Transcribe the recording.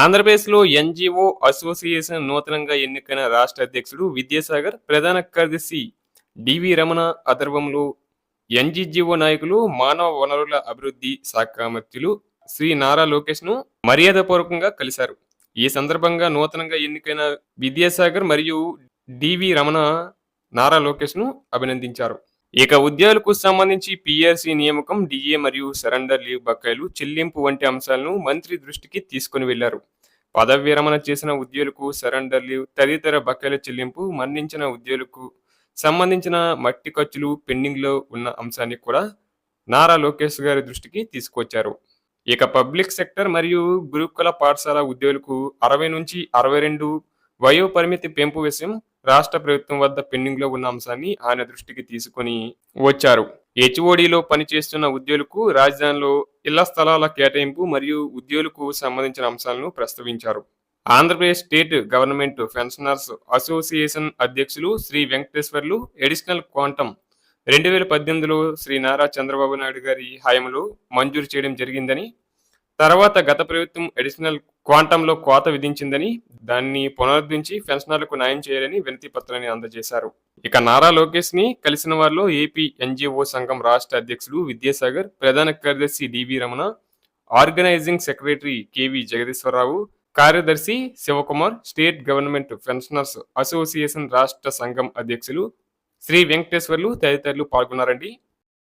ఆంధ్రప్రదేశ్లో NGO association నూతనంగా ఎన్నికైన రాష్ట్ర అధ్యక్షుడు విద్యాసాగర్ ప్రధాన కార్యదర్శి డివి రమణ అధర్వంలో ఎన్జిజిఓ నాయకులు మానవ వనరుల అభివృద్ధి శాఖ మంత్రులు శ్రీ నారా లోకేష్ను మర్యాదపూర్వకంగా కలిశారు. ఈ సందర్భంగా నూతనంగా ఎన్నికైన విద్యాసాగర్ మరియు డివి రమణ నారా లోకేష్ను అభినందించారు. ఇక ఉద్యోగులకు సంబంధించి పిఆర్సీ నియామకం డిఏ మరియు సరెండర్ లీవ్ బకాయిలు చెల్లింపు వంటి అంశాలను మంత్రి దృష్టికి తీసుకుని వెళ్ళారు. పదవి విరమణ చేసిన ఉద్యోగులకు సరెండర్ లీవ్ తదితర బకాయిల చెల్లింపు మరణించిన ఉద్యోగులకు సంబంధించిన మట్టి ఖర్చులు పెండింగ్లో ఉన్న అంశాన్ని కూడా నారా లోకేష్ గారి దృష్టికి తీసుకొచ్చారు ఇక పబ్లిక్ సెక్టర్ మరియు గురుకుల పాఠశాల ఉద్యోగులకు అరవై నుంచి అరవై రెండు వయో పరిమితి పెంపు విషయం రాష్ట్ర ప్రభుత్వం వద్ద పెండింగ్లో ఉన్న అంశాన్ని ఆయన దృష్టికి తీసుకొని వచ్చారు. హెచ్ఓడిలో పనిచేస్తున్న ఉద్యోగులకు రాజధానిలో ఇళ్ళ స్థలాల కేటాయింపు మరియు ఉద్యోగులకు సంబంధించిన అంశాలను ప్రస్తావించారు. Andhra Pradesh state government pensioners association అధ్యక్షులు శ్రీ వెంకటేశ్వర్లు ఎడిషనల్ క్వాంటమ్ రెండు వేల పద్దెనిమిదిలో శ్రీ నారా చంద్రబాబు నాయుడు గారి హయాంలో మంజూరు చేయడం జరిగిందని తర్వాత గత ప్రభుత్వం అడిషనల్ క్వాంటంలో కోత విధించిందని దాన్ని పునరుద్ధరించి పెన్షనర్లకు న్యాయం చేయాలని వినతి పత్రాన్ని అందజేశారు. ఇక నారా లోకేష్ని కలిసిన వారిలో ఏపీ ఎన్జిఓ సంఘం రాష్ట్ర అధ్యక్షులు విద్యాసాగర్ ప్రధాన కార్యదర్శి DV Ramana organising secretary KV Jagadeeswara Rao కార్యదర్శి Sivakumar state government pensioners association రాష్ట్ర సంఘం అధ్యక్షులు శ్రీ వెంకటేశ్వర్లు తదితరులు పాల్గొన్నారండి.